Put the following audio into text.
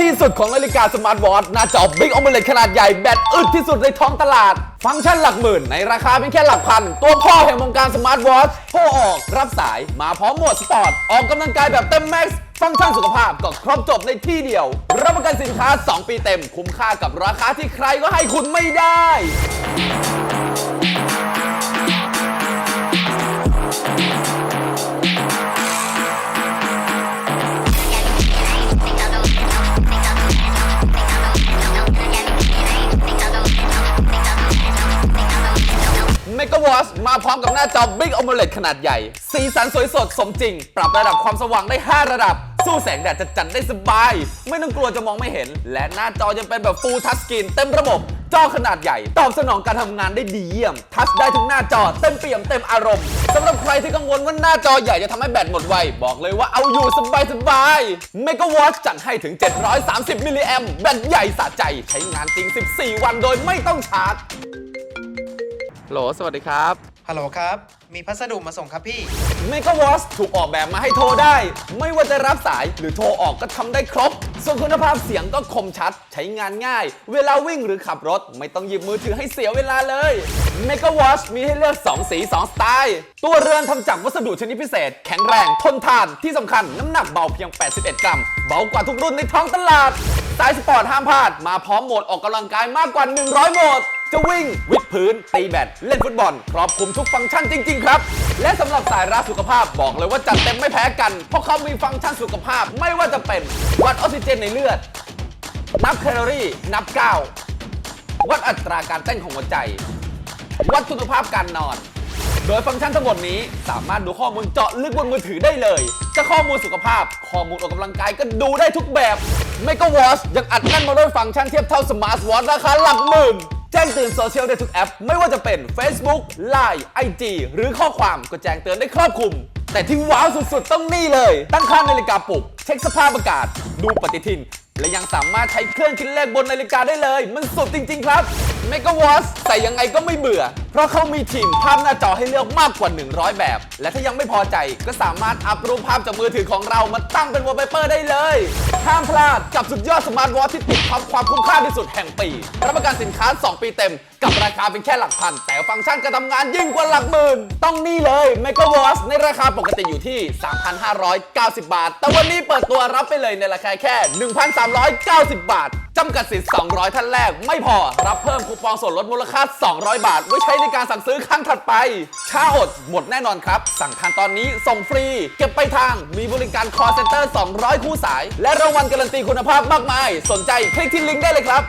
ที่สุดของนาฬิกาสมาร์ทวอทหน้าจอบิ๊กออมเลตขนาดใหญ่แบตอึดที่สุดในท้องตลาด ฟังก์ชันหลักหมื่น ในราคาเพียงแค่หลักพัน ตัวพ่อแห่งวงการสมาร์ทวอทโทรออก รับสายมาพร้อมโหมดสปอร์ต ออกกำลังกายแบบเต็มแม็กซ์ฟังก์ชันสุขภาพก็ครบจบในที่เดียว รับประกันสินค้า 2 ปีเต็ม คุ้มค่ากับราคาที่ใครก็ให้คุณไม่ได้ เมก a วอชมาพร้อมกับหน้าจอ Big AMOLED ขนาดใหญ่ สีสันสวยสดสมจริง ปรับระดับความสว่างได้ 5 ระดับ สู้แสงแดดจะจัดได้สบาย ไม่ต้องกลัวจะมองไม่เห็น และหน้าจอยังเป็นแบบ Full Touch Screen เต็มระบบจอขนาดใหญ่ ตอบสนองการทำงานได้ดีเยี่ยม ทัชได้ทุกหน้าจอเต็มเปี่ยมเต็มอารมณ์สำหรับใครที่กังวลว่าหน้าจอใหญ่จะทำให้แบตหมดไว บอกเลยว่าเอาอยู่สบายสบายเมก a วอชจัดให้ถึง 730มิลลิแอมแบตใหญ่สะใจ ใช้งานจริง 14 วันโดยไม่ต้องชาร์จ โหลสวัสดีครับ ฮัลโหลครับ มีพัสดุมาส่งครับพี่ m e g a w a t c h ถูกออกแบบมาให้โทรได้ ไม่ว่าจะรับสายหรือโทรออกก็ทำได้ครบ ส่วนคุณภาพเสียงก็คมชัด ใช้งานง่าย เวลาวิ่งหรือขับรถ ไม่ต้องหยิบมือถือให้เสียเวลาเลย m e g a w a t c h มีให้เลือก 2 สี 2 สไตล์ ตัวเรือนทำจากวัสดุชนิดพิเศษ แข็งแรงทนทานที่สำคัญน้ำหนักเบาเพียง 81 กรัม เบากว่าทุกรุ่นในท้องตลาดสายสปอร์ตห้ามพลาดมาพร้อมโหมดออกกำลังกายมากกว่า 100โหมด จะวิ่ง วิดพื้น ตีแบดเล่นฟุตบอล ครอบคลุมทุกฟังก์ชันจริง ๆ ครับ และสำหรับสายรักสุขภาพบอกเลยว่าจัดเต็มไม่แพ้กัน เพราะเขามีฟังก์ชันสุขภาพไม่ว่าจะเป็นวัดออกซิเจนในเลือด นับแคลอรี่ นับก้าววัดอัตราการเต้นของหัวใจ วัดสุขภาพการนอน โดยฟังก์ชันทั้งหมดนี้สามารถดูข้อมูลเจาะลึกบนมือถือได้เลย จะข้อมูลสุขภาพ ข้อมูลออกกำลังกายก็ดูได้ทุกแบบ ไม่ก็วอชยังอัดแน่นมาด้วยฟังก์ชันเทียบเท่าสมาร์ทวอทราคาหลักหมื่น จ้งเตือนโซเชียลได้ทุกแอป ไม่ว่าจะเป็น Facebook Line IG หรือข้อความก็แจ้งเตือนได้ครอบคลุม แต่ที่ว้าวสุดๆ ต้องนี่เลย ตั้งค่านาฬิกาปลุก เช็คสภาพอากาศ ดูปฏิทิน และยังสามารถใช้เครื่องคิดเลขบนนาฬิกาได้เลย มันสุดจริง ๆ ครับ m e g a w a t c h ใส่ยังไงก็ไม่เบื่อ เพราะเขามีทีมภาพหน้าจอให้เลือกมากกว่า 100 แบบ และถ้ายังไม่พอใจก็สามารถอัพรูปภาพจากมือถือของเรามาตั้งเป็นวอลเปเปอร์ได้เลย ห้ามพลาดกับสุดยอดสมาร์ทวอทที่ติดท็อปความคุ้มค่าที่สุดแห่งปี รับประกันสินค้า 2 ปีเต็มกับราคาเป็นแค่หลักพัน แต่ฟังก์ชันการทำงานยิ่งกว่าหลักหมื่น ต้องนี่เลย m e g a w a t ในราคาปกติอยู่ที่ 3,590 บาท แต่วันนี้เปิดตัวรับไปเลยในราคาแค่ 1,390 บาทจำกัดสิทธิ์ 200 ท่านแรก ไม่พอ รับเพิ่มคูปองส่วนลดมูลค่า 200 บาท ไว้ใช้ในการสั่งซื้อครั้งถัดไป ช้าอด หมดแน่นอนครับ สั่งทานตอนนี้ ส่งฟรี เก็บไปทาง มีบริการ call center 200 คู่สาย และรางวัลการันตีคุณภาพมากมาย สนใจคลิกที่ลิงก์ได้เลยครับ